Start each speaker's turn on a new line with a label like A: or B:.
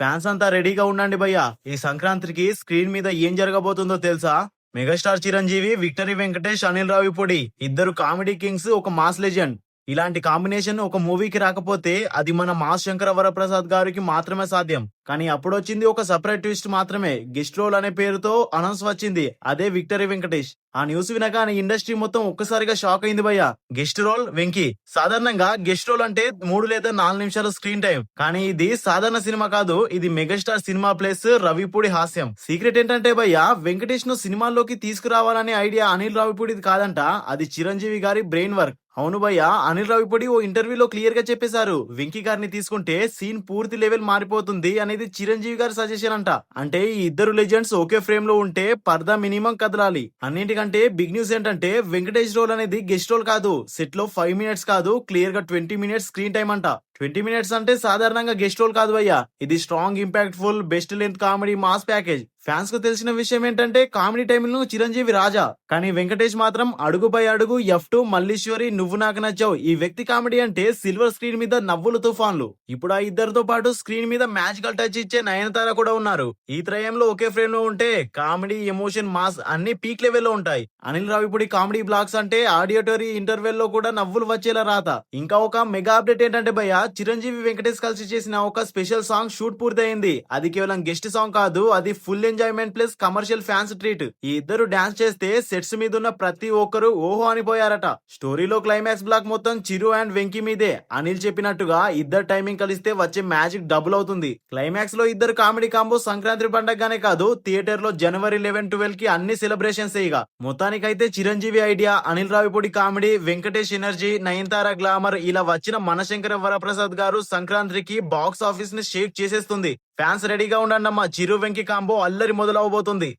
A: Fans అంతా రెడీగా ఉండండి భయ్యా. ఈ సంక్రాంతికి స్క్రీన్ మీద ఏం జరగబోతుందో తెలుసా? మెగాస్టార్ చిరంజీవి విక్టరీ వెంకటేష్ అనిల్ రావిపూడి ఇద్దరు కామెడీ కింగ్స్ ఒక మాస్ లెజెండ్. ఇలాంటి కాంబినేషన్ ఒక మూవీకి రాకపోతే అది మన మాస్ శంకర వరప్రసాద్ గారికి మాత్రమే సాధ్యం. కానీ అప్పుడు వచ్చింది ఒక సపరేట్ ట్విస్ట్ మాత్రమే. గెస్ట్ రోల్ అనే పేరుతో అనౌన్స్ వచ్చింది. అదే విక్టరీ వెంకటేష్. ఆ న్యూస్ వినగానే ఇండస్ట్రీ మొత్తం ఒక్కసారిగా షాక్ అయింది భయ్య. Guest role Venky. సాధారణంగా గెస్ట్ రోల్ అంటే మూడు లేదా నాలుగు నిమిషాల స్క్రీన్ టైం. కానీ ఇది సాధారణ సినిమా కాదు. ఇది మెగాస్టార్ సినిమా ప్లేస్ రవిపూడి హాస్యం. సీక్రెట్ ఏంటంటే భయ్య వెంకటేష్ను సినిమాల్లోకి తీసుకురావాలనే ఐడియా అనిల్ రావిపూడిది కాదంట. అది చిరంజీవి గారి బ్రెయిన్ వర్క్. అవును భయ్య అనిల్ రావిపూడి ఓ ఇంటర్వ్యూలో క్లియర్గా చెప్పేశారు. వెంకీ గారిని తీసుకుంటే సీన్ పూర్తి లెవెల్ మారిపోతుంది అనేది చిరంజీవి గారి సజెషన్ అంట. అంటే ఈ ఇద్దరు లెజెండ్స్ ఒకే ఫ్రేమ్లో ఉంటే పర్దా మినిమం కదలాలి. అన్నింటికంటే బిగ్ న్యూస్ ఏంటంటే వెంకటేష్ రోల్ అనేది గెస్ట్ రోల్ కాదు. సెట్లో ఫైవ్ మినిట్స్ కాదు క్లియర్గా ట్వంటీ మినిట్స్ స్క్రీన్ టైం అంట. ట్వంటీ మినిట్స్ అంటే సాధారణంగా గెస్ట్ రోల్ కాదు అయ్యా ఇది strong impact full best length comedy mass package. ఫ్యాన్స్కు తెలిసిన విషయం ఏంటంటే కామెడీ టైంలో చిరంజీవి రాజా. కానీ వెంకటేష్ మాత్రం అడుగు బై అడుగు ఎఫ్ టూ మల్లీశ్వరి నువ్వు నాకు నచ్చావు. ఈ వ్యక్తి కామెడీ అంటే సిల్వర్ స్క్రీన్ మీద నవ్వులు తుఫాన్లు. ఇప్పుడు ఆ ఇద్దరితో పాటు స్క్రీన్ మీద మ్యాజికల్ టచ్ ఇచ్చే నయనతార కూడా ఉన్నారు. ఈ త్రయంలో ఒకే ఫ్రేమ్లో ఉంటే కామెడీ ఎమోషన్ మాస్ అన్ని పీక్ లెవెల్లో ఉంటాయి. అనిల్ రావిపూడి కామెడీ బ్లాగ్స్ అంటే ఆడియోటరీ ఇంటర్వెల్లో కూడా నవ్వులు వచ్చేలా రాత. ఇంకా ఒక మెగా అప్డేట్ ఏంటంటే భయ్య చిరంజీవి వెంకటేష్ కలిసి చేసిన ఒక స్పెషల్ సాంగ్ షూట్ పూర్తయింది. అది కేవలం గెస్ట్ సాంగ్ కాదు అది full enjoyment plus commercial fans treat. ఈ ఇద్దరు డాన్స్ చేస్తే సెట్స్ మీద ఉన్న ప్రతి ఒక్కరు ఓహో అనిపోయారట. స్టోరీలో క్లైమాక్స్ బ్లాక్ మొత్తం చిరు అండ్ వెంకీ మీదే. అనిల్ చెప్పినట్టుగా ఇద్దరు టైమింగ్ కలిస్తే వచ్చే మ్యాజిక్ డబుల్ అవుతుంది. క్లైమాక్స్లో ఇద్దరు కామెడీ కాంబో సంక్రాంతి పండగగానే కాదు థియేటర్లో జనవరి లెవెన్ ట్వెల్వ్కి అన్ని సెలబ్రేషన్స్ ఇక. మొత్తానికైతే Chiranjeevi idea Anil Ravipudi comedy Venkatesh energy Nayanthara glamour ఇలా వచ్చిన మనశంకర వరప్రసాద్ గారు సంక్రాంతికి బాక్స్ ఆఫీస్ని షేక్ చేసేస్తుంది. ఫ్యాన్స్ రెడీగా ఉండండి అమ్మా చిరు వెంకి కాంబో అల్లరి మొదలవబోతుంది.